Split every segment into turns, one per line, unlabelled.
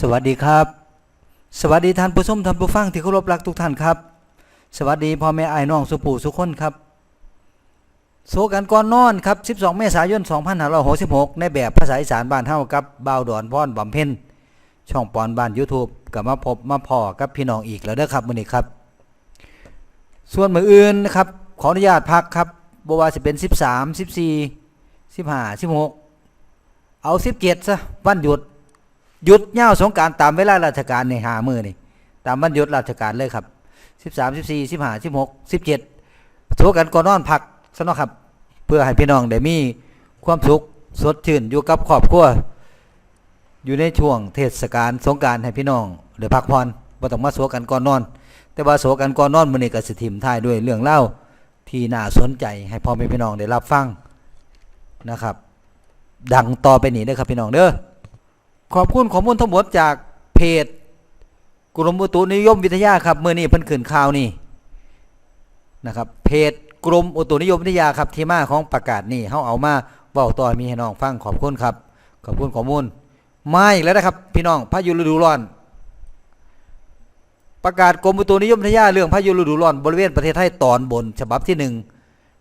สวัสดีครับ สวัสดีท่านผู้ชมท่านผู้ฟังที่เคารพรักทุกท่านครับ สวัสดีพ่อแม่ไอ้ายน้องสุปู่สุขคนครับโซกันก่อนนอนครับ 12 เมษายน 2566 ในแบบภาษาอีสานบ้านเฮากับบ่าวดอนพรบำเพ็ญช่องปอนบ้าน YouTube กับมาพบมาพอกับพี่น้องอีกแล้วเด้อครับมื้อนี้ครับ ส่วนมื้ออื่นนะครับขออนุญาตพักครับบ่ว่าสิเป็น 13 14 15 16 เอา 17ซะวันหยุด หยุดยาสงการตามเวลาราชการในหามือนี่ตามวันหยุดราชการเลยครับสิบสามสิบสี่สิบห้าสิบหกสิบเจ็ดโถกันก่อนนอนพักซะเนะครับ เพื่อให้พี่น้องได้มีความสุขสดชื่นอยู่กับครอบครัวอยู่ในช่วงเทศกาลสงการให้พี่น้องได้พักผ่อนบ่ต้องมาโศกันก่อนนอน แต่ว่าโศกันก่อนนอนมื้อนี้ก็สิทิมท้ายด้วยเรื่องเล่าที่น่าสนใจให้พ่อแม่พี่น้องได้รับฟังนะครับ ดังต่อไปนี้เด้อครับพี่น้องเด้อ ขอบคุณข้อมูลทั้งหมดจากเพจกรมอุตุนิยมวิทยาครับเมื่อนี้เพิ่นขึ้นข่าวนี่นะครับ เพจกรมอุตุนิยมวิทยาครับที่มาของประกาศนี่เฮาเอามาเว้าต่อมีให้น้องฟังขอบคุณครับ ขอบคุณข้อมูลมาอีกแล้วนะครับ พี่น้องพายุฤดูร้อน ประกาศกรมอุตุนิยมวิทยาเรื่องพายุฤดูร้อนบริเวณประเทศไทยตอนบน ฉบับที่หนึ่ง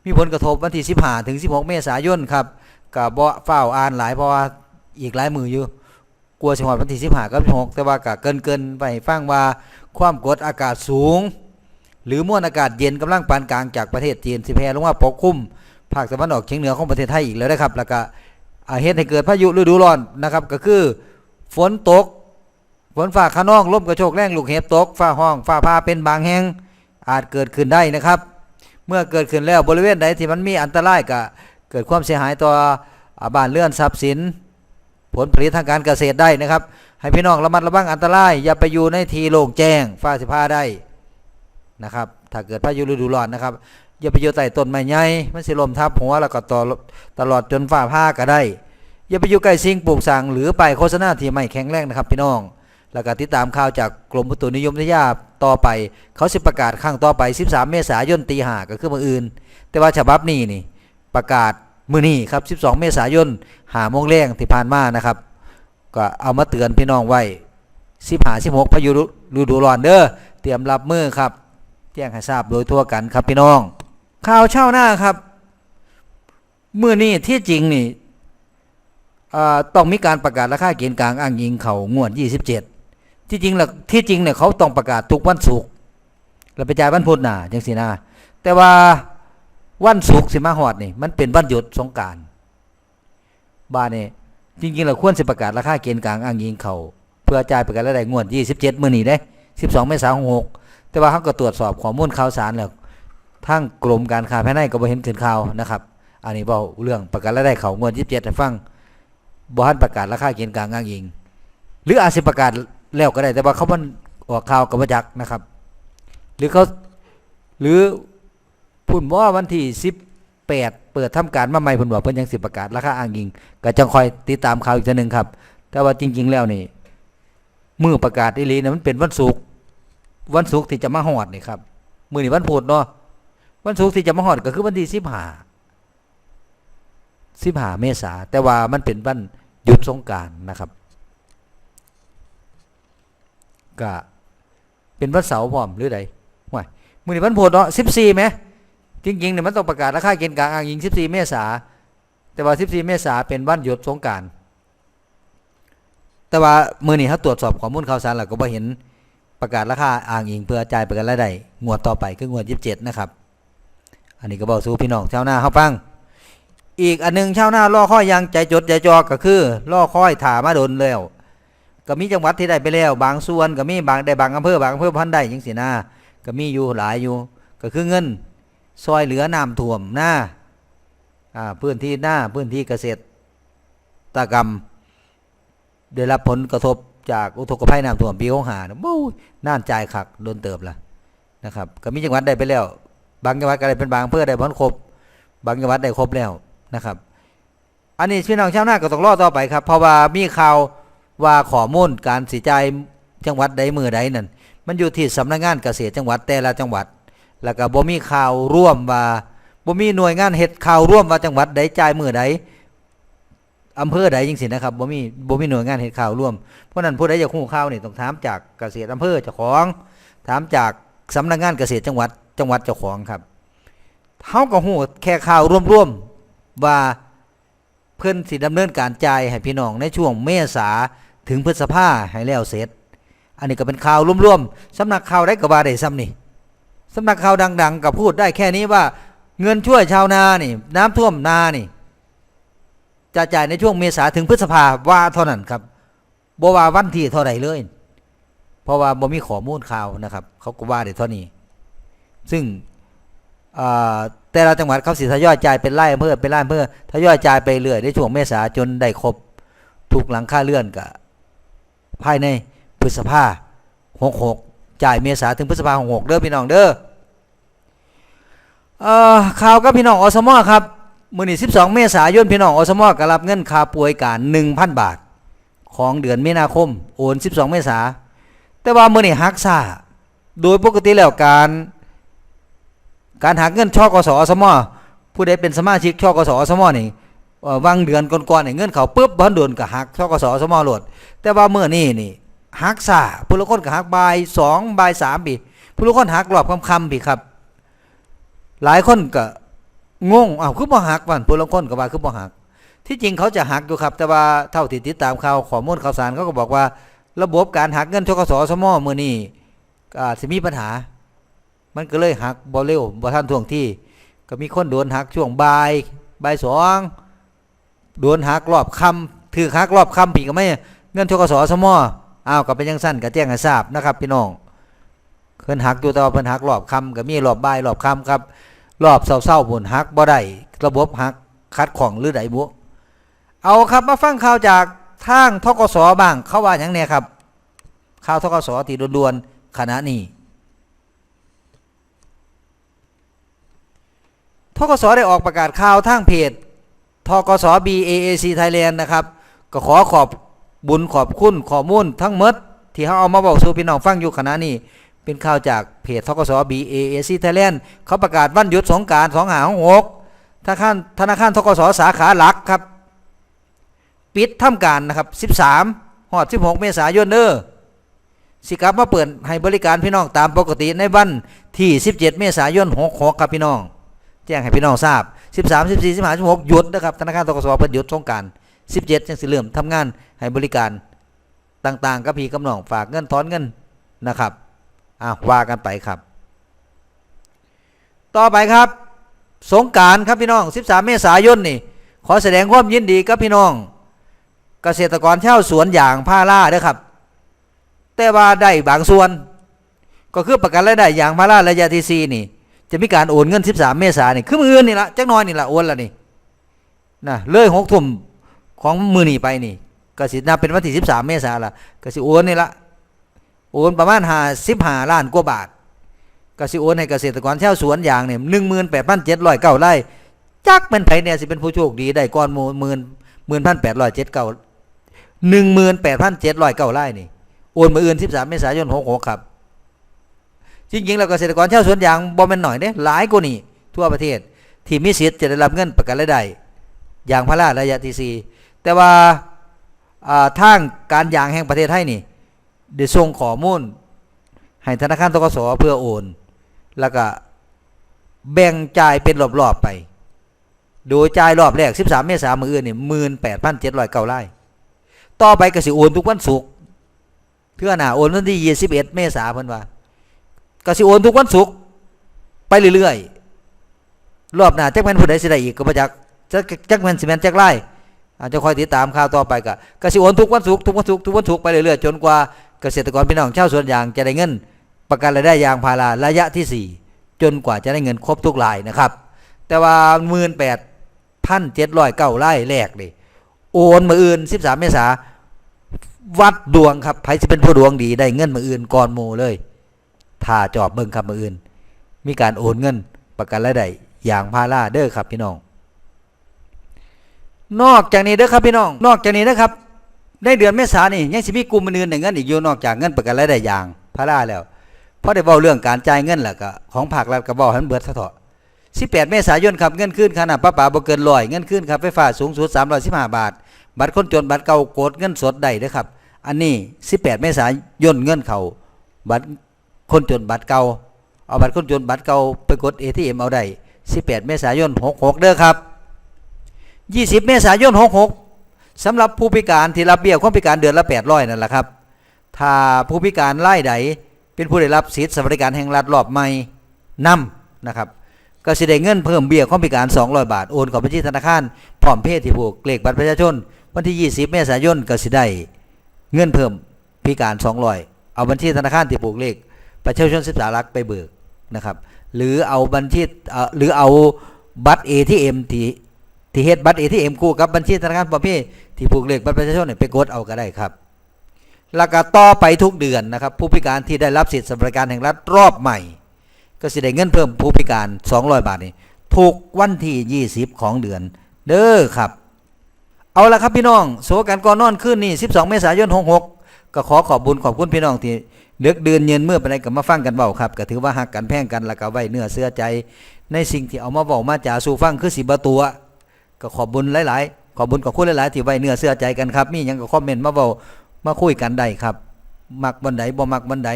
มีผลกระทบวันที่15ถึง16 เมษายนครับกับบ่เฝ้าวอ่านหลายเพราะว่าอีกหลายมืออยู่ กลัวสิฮอดวันที่15กับ16แต่ว่าก็เกินเกินไปฟังว่าความกดอากาศสูง หรือมวลอากาศเย็นกำลังปานกลางจากประเทศจีนสิแผ่ลงมาปกคลุมภาคตะวันออกเฉียงเหนือของประเทศไทยอีกแล้วนะครับ แล้วก็อาเหตุให้เกิดพายุฤดูร้อนนะครับก็คือฝนตกฝนฟ้าขนองลมกระโชกแรงลูกเห็บตกฟ้าห้องฟ้าผ่าเป็นบางแห่งอาจเกิดขึ้นได้นะครับ เมื่อเกิดขึ้นแล้วบริเวณใดที่มันมีอันตรายก็เกิดความเสียหายต่อบ้านเรือนทรัพย์สิน ผลผลิตทางการเกษตรได้นะครับ ให้พี่น้องระมัดระวังอันตราย อย่าไปอยู่ในทีโล่งแจ้งฟ้าสิพาได้นะครับ ถ้าเกิดพายุฤดูร้อนนะครับ อย่าไปอยู่ใต้ต้นไม้ใหญ่มันสิลมทับหัวแล้วก็ต่อตลอดจนฟ้าผ่าก็ได้ อย่าไปอยู่ใกล้สิ่งปลูกสร้างหรือไปโฆษณาที่ไม่แข็งแรงนะครับ พี่น้อง แล้วก็ติดตามข่าวจากกรมอุตุนิยมวิทยาต่อไป เขาสิประกาศครั้งต่อไป 13 เมษายนตีห้าก็คือมืออื่น แต่ว่าฉบับนี้นี่ประกาศ มื้อนี้ครับ 12 เมษายนหาโมงแรงที่ผ่านมานะครับ ก็เอามาเตือนพี่น้องไว้15 16พายุฤดูร้อนเด้อเตรียมรับมือครับ แจ้งให้ทราบโดยทั่วกันครับพี่น้อง ข่าวเช่าหน้าครับมื้อนี้ที่จริงนี่ต้องมีการประกาศราคาเกณฑ์กลางอ้างอิงเขางวด 27 ที่จริงแล้วที่จริงเนี่ยเขาต้องประกาศทุกวันศุกร์แล้วไปจ่ายวันพุธน่ะจังซี่นะแต่ว่า วันศุกร์สิมาฮอดนี่ มันเป็นวันหยุดสงกานต์บ้านนี่จริงๆแล้วควรสิประกาศราคาเกณฑ์กลางอ้างอิงเขาเพื่อจ่ายประกันรายได้งวด27มื้อนี้เด้12เมษายน66แต่ว่าเขาก็ตรวจสอบข้อมูลข่าวสารแล้วทางกรมการค้าภายในก็บ่เห็นขึ้นข่าวนะครับ อันนี้เว้าเรื่องประกันรายได้เขางวด27ให้ฟังบ่ทันประกาศราคาเกณฑ์กลางอ้างอิง หรืออาจสิประกาศแล้วก็ได้ แต่ว่าเขามันออกข่าวกับมาจักนะครับ หรือเขาหรือ พุ่นว่าวันที่18เปิดทำการมาใหม่พุ่นว่าเพิ่นยังสิประกาศราคาอ้างอิงก็จังคอยติดตามข่าวอีกทีนึงครับ แต่ว่าจริง ๆ แล้วนี่มือประกาศอีหลีนะมันเป็นวันศุกร์วันศุกร์ที่จะมาฮอดนี่ครับมื้อนี้วันพุธเนาะวันศุกร์ที่จะมาฮอดก็คือวันที่15 15เมษาแต่ว่ามันเป็นวันหยุดสงกานต์นะครับก็เป็นวันเสาร์พร้อมหรือใดห่วยมื้อนี้วันพุธเนาะ14ไหม จริงๆเนี่ยมันต้องประกาศราคาเกณฑ์กลางอ้างอิง 14 เมษาแต่ว่า 14 เมษาเป็นวันหยุดสงกานต์แต่ว่ามื้อนี้เขาตรวจสอบข้อมูลข่าวสารแล้วก็บ่เห็นประกาศราคาอ้างอิงเพื่อจ่ายประกันรายได้งวดต่อไปคืองวด 27 นะครับ อันนี้ก็บอกสู่พี่น้องชาวนาเฮาฟัง อีกอันหนึงชาวนาล่อคอยยังใจจดใจจอก็คือล่อคอยถามาโดนแล้วก็มีจังหวัดที่ได้ไปแล้ว บางส่วนก็มีบางได้บางอำเภอบางอำเภอพันได้จังซี่นะก็มีอยู่หลายอยู่ ก็คือเงิน ซอยเหลือน้ำท่วมหน้าพื้นที่หน้าพื้นที่เกษตรตกรรม ได้รับผลกระทบจากอุทกภัยน้ำท่วมปีหกหานะบู้น่านจ่ายคักโดนเติบละนะครับ ก็มีจังหวัดได้ไปแล้ว บางจังหวัดก็ได้เป็นบางอำเภอได้ผลครบบางจังหวัดได้ครบแล้วนะครับ อันนี้พี่น้องชาวนาก็ต้องรอต่อไปครับ เพราะว่ามีข่าวว่าขอมูลการสิจ่ายจังหวัดใดมือใดนั่นมันอยู่ที่สำนักงานเกษตรจังหวัดแต่ละจังหวัด แล้วก็บ่มีข่าวร่วมว่าบ่มีหน่วยงานเฮ็ดข่าวร่วมว่าจังหวัดใดจ่ายมือใดอำเภอใดจังซี่นะครับบ่มีบ่มีหน่วยงานเฮ็ดข่าวร่วมเพราะนั้นผู้ใดอยากฮู้ข่าวนี่ต้องถามจากเกษตรอำเภอเจ้าของ ถามจากสำนักงานเกษตรจังหวัดจังหวัดเจ้าของครับเฮาก็ฮู้แค่ข่าวร่วมๆว่าเพิ่นสิดำเนินการจ่ายให้พี่น้องในช่วงเมษาถึงพฤษภาให้แล้วเสร็จ อันนี้ก็เป็นข่าวร่วมๆสำนักข่าวได้ก็ว่าได้ซ้ำนี่ สำนักข่าวดัง ๆก็พูดได้แค่นี้ว่า เงินช่วยชาวนานี่ น้ำท่วมนานี่ จะจ่ายในช่วงเมษาถึงพฤษภาว่าเท่านั้นครับบว่าวันที่เท่าไหร่เลย เพราะว่าบ่มีข้อมูลข่าวนะครับ เขาก็ว่าได้เท่านี้ ซึ่งแต่ละจังหวัดเขาสิทยอยจ่ายเป็นไร่อำเภอเป็นไร่อำเภอทยอยจ่ายไปเรื่อยในช่วงเมษาจนได้ครบทุกหลังค่าเลื่อนกับภายในพฤษภาหกหก จ่ายเมษาถึงพฤษภาหกหกเด้อพี่น้องเด้อเอ่อข่าวกับพี่น้องอสมอครับมื่อนี้12เมษายนพี่น้องอสมอกรับเงินค่าป่วยการ1,000บาท ของเดือนมีนาคม โอน12เมษาแต่ว่ามื่อนี้หักซ่าโดยปกติแล้วการ การหักเงินช่อกสอสมอผู้ใดเป็นสมาชิกช่อกสอสมอนี่เอ่อวางเดือนก่อนๆนี่เงินเขาปุ๊บบ่ทันโดนก็หักช่อกสอสมอหลดแต่ว่าเมื่อนี้นี่ หักซาผู้ละคนก็หักบ่าย2บ่าย3ปีผู้ละคนหักรอบค่ำผีครับ หลายคนก็งงอ้าวคือบ่หักวันผู้ลางคนก็ว่าคือบ่หัก ที่จริงเขาจะหักอยู่ครับ แต่ว่าเท่าที่ติดตามข่าวข้อมูลข่าวสารเขาก็บอกว่า ระบบการหักเงินทกสสมมื้อนี้ก็อาจสิมีปัญหา มันก็เลยหักบ่เร็วบ่ทันท่วงที่ ก็มีคนโดนหักช่วงบ่ายบ่ายสองโดนหักรอบคำถือหักรอบคำพี่ก็ไม่เงินทกสสมอาวก็เป็นจังซั่นก็แจ้งให้ทราบนะครับ พี่น้องเพิ่นหักอยู่แต่ว่าเพิ่นหักรอบค่ำก็มีรอบบ่ายรอบค่ำครับ รอบเศร้าๆบุญฮักบ่ได้ระบบฮักคัดของหรือไดบุเอาครับมาฟังข่าวจากทางทกสบ้างเขาว่าอย่างเนี้ยครับ ข่าวทกสที่ด่วนๆขณะนี้ทกสได้ออกประกาศข่าวทางเพจทกส BAAC Thailand นะครับ ก็ขอขอบ บุญขอบคุณข้อมูลทั้งหมด ที่เขาเอามาบอกสู่พี่น้องฟังอยู่ขณะนี้ เป็นข่าวจากเพจทกส BAAC Thailand เขาประกาศวันหยุดสงการาร2หาหกธนาคารธนาคารทกสสาขาหลักครับ ปิดทำการนะครับ 13หอด16 เมษายนเด้อสิกลับมาเปิดให้บริการพี่น้องตามปกติในวันที่ 17 เมษายน66ครับพี่น้อง แจ้งให้พี่น้องทราบ 13 14 15 16หยุดนะครับธนาคารทกสเปิดหยุดสงการ 17จังสิเริ่มทำงานให้บริการต่างๆกับพี่กำนองฝากเงินถอนเงินนะครับอะว่ากันไปครับ ต่อไปครับ สงการครับพี่น้อง 13 เมษายนนี่ ขอแสดงความยินดีกับพี่น้อง เกษตรกรเช่าสวนอย่างผ้าล่าเด้อครับ แต่ว่าได้บางส่วน ก็คือประกันรายได้อย่างพาราระยะที่4นี่ จะมีการโอนเงิน 13 เมษายนนี่คือมืออื่นนี่ละจักหน้อยนี่ละโอนละนี่นะเลยหกทุ่ม ของมือนี่ไปนี่ก็สินับเป็นวันที่13เมษายนละก็สิโอนนี่ละโอนประมาณหาสิบหาล้านกว่าบาทก็สิโอนให้เกษตรกรชาวสวนยางเนี่ยหนึ่งหมื่นแปดพันเจ็ดร้อยเก้าไร่จักเป็นไผเนี่ยสิเป็นผู้โชคดีได้ก้อนหมื่นหมื่นหมื่นพันแปดร้อยเจ็ดเก้าหนึ่งหมื่นแปดพันเจ็ดร้อยเก้าไร่นี่โอนมาอื่นสิบสามเมษายนหกหกครับ จริงๆแล้วเกษตรกรชาวสวนยางบ่แม่นหน่อยเนี่ยหลายกว่านี่ทั่วประเทศ ที่มีสิทธิ์จะได้รับเงินประกันรายได้อย่างพาราระยะที่สี่ แต่ว่าทางการยางแห่งประเทศไทยนี่ได้ส่งข้อมูลให้ธนาคารทกสเพื่อโอน แล้วก็แบ่งจ่ายเป็นรอบๆไป โดยจ่ายรอบแรก 13 เมษายนมืออื่นนี่18,709ไร่ต่อไปก็สิโอนทุกวันศุกร์เทื่อหน้าโอนวันที่21เมษายนเพิ่นว่าก็สิโอนทุกวันศุกร์ไปเรื่อยๆรอบหน้าแจักแม่นผู้ใดสิได้อีกก็บ่จักจักจักแม่นสิแม่นจักไร่ อาจจะคอยติดตามข่าวต่อไปก็ก็สิโอนทุกวันศุกร์ทุกวันศุกร์ทุกวันศุกร์ไปเรื่อยๆจนกว่าเกษตรกรพี่น้องชาวสวนยางจะได้เงิน ประกันรายได้ยางพาราระยะที่ 4 จนกว่าจะได้เงินครบทุกรายนะครับ แต่ว่าหมื่นแปดพันเจ็ดร้อยเก้าไร่แรกเลยโอนมืออื่น 13 เมษาวัดดวงครับใครจะเป็นผู้ดวงดีได้เงินมืออื่นก่อนหมูเลยถ้าจอบเบิ่งครับมืออื่น มีการโอนเงิน ประกันรายได้ยางพาราเด้อครับพี่น้อง นอกจากนี้เด้อครับพี่น้อง นอกจากนี้นะครับในเดือนเมษายนนี่ยังสิมีกลุ่มอื่นๆในเงินอีกอยู่นอกจากเงินประกันรายได้อย่างพาราแล้วเพราะได้เว้าเรื่องการจ่ายเงินแล้วก็ของภาครัฐก็เว้าให้มันเบิดซะเถาะ18 เมษายนครับเงินคืนค่าน้ำประปาบ่เกิน100เงินคืนค่าไฟฟ้าสูงสุด315บาท บัตรคนจนบัตรเก่ากดเงินสดได้เด้อครับ อันนี้ 18 เมษายนเงินเขาบัตรคนจนบัตรเก่าเอาบัตรคนจนบัตรเก่าไปกด ATM เอาได้18 เมษายน66เด้อครับ 20 เมษายน 66สำหรับผู้พิการที่รับเบี้ยความพิการเดือนละ 800 นั่นแหละครับ ถ้าผู้พิการรายใดเป็นผู้ได้รับสิทธิสวัสดิการแห่งรัฐรอบใหม่นํนะครับก็สิได้เงินเพิ่มเบี้ยความพิการ 200 บาท โอนเข้าบัญชีธนาคารพร้อมเพย์ที่ผูกเลขบัตรประชาชน วันที่ 20 เมษายนก็สิได้เงินเพิ่มพิการ 200 เอาบัญชีธนาคารที่ผูกเลขประชาชน13หลักไปเบิกนะครับ หรือเอาบัญชีหรือเอาบัตร ATM ที่ ที่เฮ็ดบัตร ATM คู่กับบัญชีธนาคารพร้อมเพย์ที่ผูกเลขบัตรประชาชนเนี่ยไปกดเอาก็ได้ครับแล้วก็ต่อไปทุกเดือนนะครับ ผู้พิการที่ได้รับสิทธิสวัสดิการแห่งรัฐรอบใหม่ ก็สิได้เงินเพิ่มผู้พิการ 200 บาทนี่ถูกวันที่ 20 ของเดือน เด้อครับ เอาละครับพี่น้องโสกันก่อนนอนขึ้นนี่ 12 เมษายน 66 ก็ขอขอบบุญขอบคุณพี่น้องที่เลือกเดือนเย็นเมื่อไปไหนก็มาฟังกันเบาครับก็ถือว่าหักกันแพ่งกันแล้วก็ไว้เนื้อเสื้อใจ ในสิ่งที่เอามาบอกมาจ่าสู่ฟังคือสิบตัว ก็ขอบบุญหลายๆ ขอบบุญขอบคุณหลายๆ ที่ไว้เนื้อเสื้อใจกันครับ มีหยังก็คอมเมนต์มาเบามาคุยกันได้ครับมักบันไดบ่มักบันได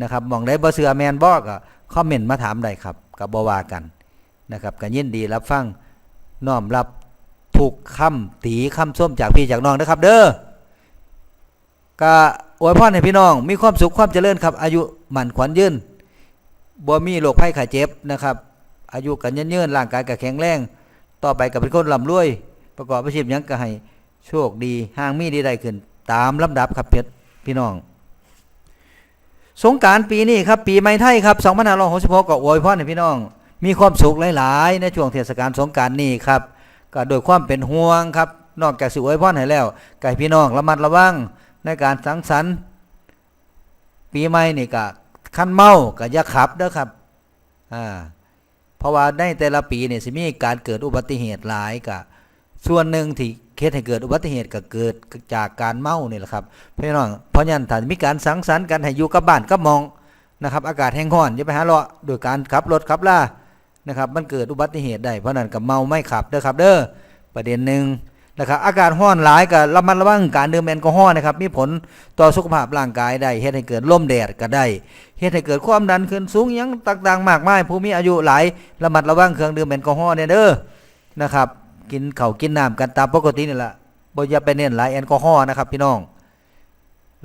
นะครับมองได้บ่เสือแมนบ่ก็คอมเมนต์มาถามได้ครับกับบ่ว่ากันนะครับก็ยินดีรับฟังน้อมรับถูกคำตีคำส้มจากพี่จากน้องนะครับ เด้อก็อวยพรให้พี่น้อง มีความสุขความเจริญครับ อายุหมั่นขวัญยืนบ่มีโรคภัยไข้เจ็บนะครับ อายุกันยืนๆร่างกายก็แข็งแรง ต่อไปก็เป็นคนร่ำรวย ประกอบอาชีพยังก็ให้โชคดีห่างมีดีได้ขึ้น ตามลำดับครับเพชรพี่น้อง สงการปีนี้ครับ ปีใหม่ไทยครับ2566ก็อวยพรให้พี่น้อง มีความสุขหลาย ๆ ในช่วงเทศกาลสงการนี้ครับ ก็โดยความเป็นห่วงครับ นอกจากสิอวยพรให้แล้วก็ให้พี่น้องระมัดระวังในการสังสรรค์ ปีใหม่นี่ก็คันเมาก็อย่าขับเด้อครับ อ่า เพราะว่าในแต่ละปีเนี่ยสิมีการเกิดอุบัติเหตุหลายกะส่วนหนึ่งที่เคสให้เกิดอุบัติเหตุก็เกิดจากการเมานี่แหละครับพี่น้องเพราะนั้นถ้ามีการสังสรรค์กันให้อยู่กับบ้านกับมองนะครับอากาศแห้งห้อนอย่าไปหาเลาะโดยการขับรถขับล่านะครับมันเกิดอุบัติเหตุได้เพราะนั้นก็เมาไม่ขับเด้อครับเด้อประเด็นหนึ่ง นะครับอากาศร้อนหลายก็ระมัดระวังการดื่มแอลกอฮอล์นะครับมีผลต่อสุขภาพร่างกายได้เฮ็ดให้เกิดลมแดดก็ได้เฮ็ดให้เกิดความดันขึ้นสูงยังต่างๆ มากมายผู้มีอายุหลายระมัดระวังเครื่องดื่มแอลกอฮอล์เนี่ยเด้อนะครับ กินข้าวกินน้ำกันตามปกตินี่แหละบ่อย่าไปเน้นหลายแอลกอฮอล์นะครับพี่น้อง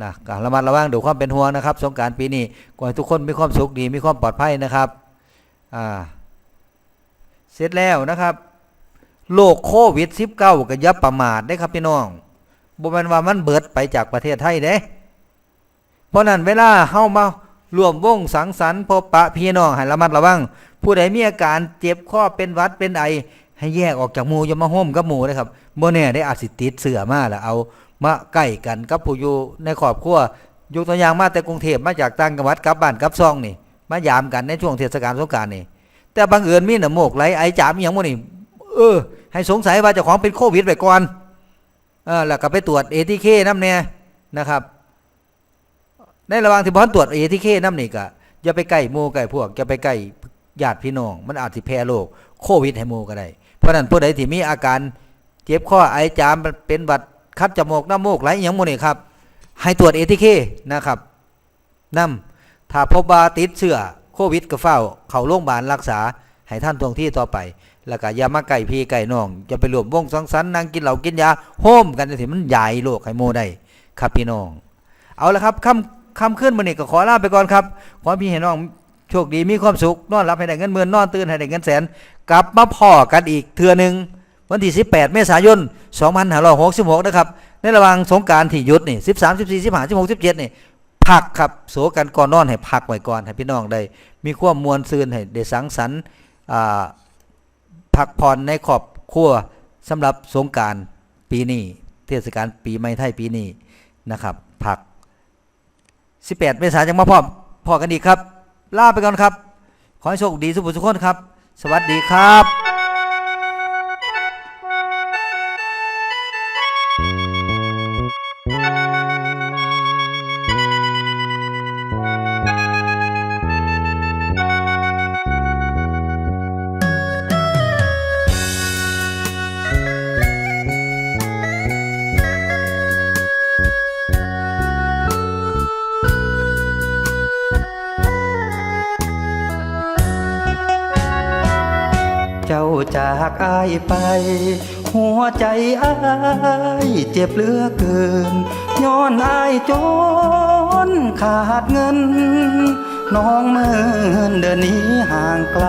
นะก็ระมัดระวังดูความเป็นห่วงนะครับ สงกรารปีนี้ขอให้ทุกคนมีความสุขดีมีความปลอดภัยนะครับอ่าเสร็จแล้วนะครับ โรคโควิด -19 ก็อย่าประมาทได้ครับพี่น้องบ่แม่นว่ามันเบิดไปจากประเทศไทยเด้ เพราะนั้นเวลาเฮามารวมวงสังสรรค์พบปะพี่น้องให้ระมัดระวัง ผู้ใดมีอาการเจ็บคอเป็นวัดเป็นไอ ให้แยกออกจากหมู่อย่ามาโฮมกับหมู่นะครับบ่แน่ได้อาจสิติดเสือมาแล้วเอามาใกล้กันกับผู้อยู่ในครอบครัวยกตัวอย่างมาแต่กรุงเทพมาจากต่างจังหวัดกลับบ้านกลับซองนี่ มายามกันในช่วงเทศกาลสงกานต์นี่แต่บังเอิญมีหน้ำมูกไหลไอจามอย่างพวกนี้เออ ให้สงสัยว่าเจ้าของเป็นโควิดไปก่อนเออแล้วก็ไปตรวจ ATK น้ำเนี่ยนะครับ ในระหว่างที่พอนตรวจ ATK น้ำนี่ก็อย่าไปใกล้หมู่ใกล้พวกอย่าไปใกล้ญาติพี่น้อง มันอาจสิแพร่โรคโควิดให้หมู่ก็ได้ เพราะนั้นผู้ใดที่มีอาการเจ็บคอไอจามเป็นหวัดคัดจมูกน้ำมูกไหลอหย่างพวกนี้ครับ ให้ตรวจ ATK นะครับนำถ้าพบว่าติดเชื้อโควิดก็เฝ้า เข้าโรงพยาบาลรักษาให้ท่านทวงที่ต่อไป แล้วก็อย่ามาไก่พี่ไก่น้องอย่าไปรวมวงสังสรรค์นั่งกินเหล้ากินยาโฮมกันสิมันใหญ่โลกให้โมได้ครับพี่น้อง เอาละครับคำคำขึ้นมานี่ก็ขอลาไปก่อนครับ ขอพี่ให้น้องโชคดีมีความสุขนอนหลับให้ได้เงินหมื่นนอนตื่นให้ได้เงินแสน กลับมาพ่อกันอีกเทื่อหนึ่งวันที่ 18 เมษายน 2566 นะครับในระหว่างสงการที่หยุดนี่ 13 14 15 16 17 นี่พักครับโสกันก่อนนอนให้พักไว้ก่อนให้พี่น้องได้มีความมวลซืนให้ได้สังสรรค์อ่า พักผ่อนในขอบครัวสำหรับสงการปีนี้เทศกาลปีใหม่ไทยปีนี้นะครับพัก 18 เมษายนยังมาพร้อมพอกันอีกครับ ลาไปก่อนครับ ขอให้โชคดีสุขสุขคนครับ สวัสดีครับ
จากอายไป หัวใจอายเจ็บเหลือเกิน ย้อนอายจนขาดเงิน น้องเมินเดินหนี้ห่างไกล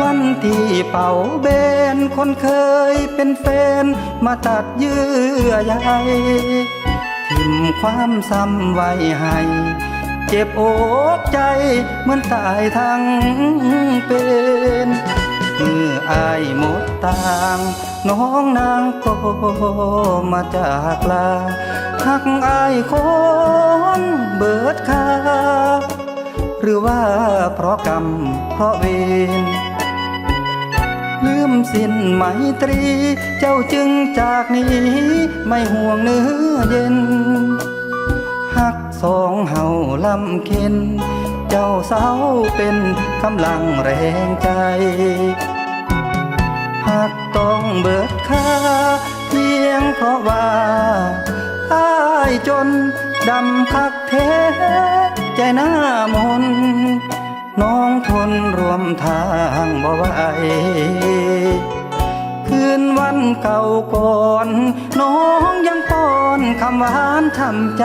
วันที่เป่าเบนคนเคยเป็นแฟน มาตัดเยื่อใยทิมความซ้ำไว้ให้ เจ็บอกใจเหมือนตายทั้งเป็นเมื่ออายหมดต่างน้องนางก็มาจากลาหักอายคนเบิดคาหรือว่าเพราะกรรมเพราะเวรลืมสิ้นไมตรี เจ้าจึงจากนี้ ไม่ห่วงเนื้อเย็น สองเฮาลำเค็นเจ้าเศร้าเป็นกำลังแรงใจหากต้องเบิดค่าเพียงเพราะว่าอายจนดำคักเทใจหน้ามน น้องทนรวมทางบ่ไหวคืนวันเก่าก่อน น้องยังป้อนคำหวานทำใจ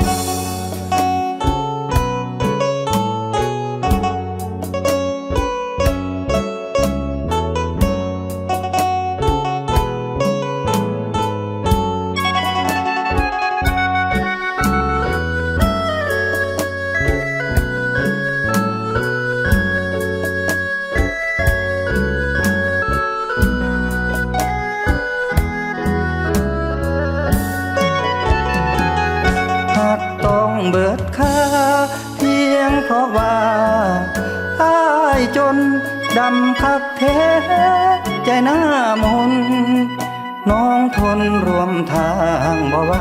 างบ่ไหว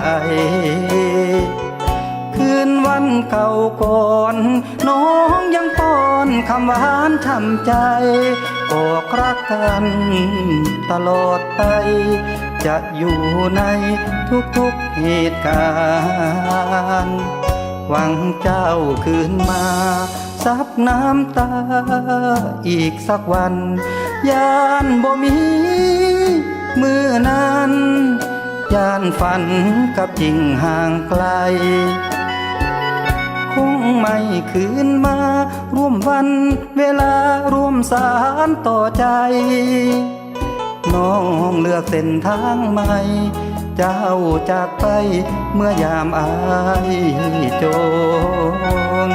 คืนวันเก่าก่อนน้องยังป้อนคำหวานทำใจบอกรักกันตลอดไป จะอยู่ในทุกๆเหตุการณ์ หวังเจ้าคืนมาซับน้ำตาอีกสักวัน ยานบ่มีมือนั้น ยานฝันกับจริงห่างไกล คงไม่คืนมา ร่วมวันเวลาร่วมสารต่อใจ น้องเลือกเส้นทางใหม่ เจ้าจากไปเมื่อยามอายจน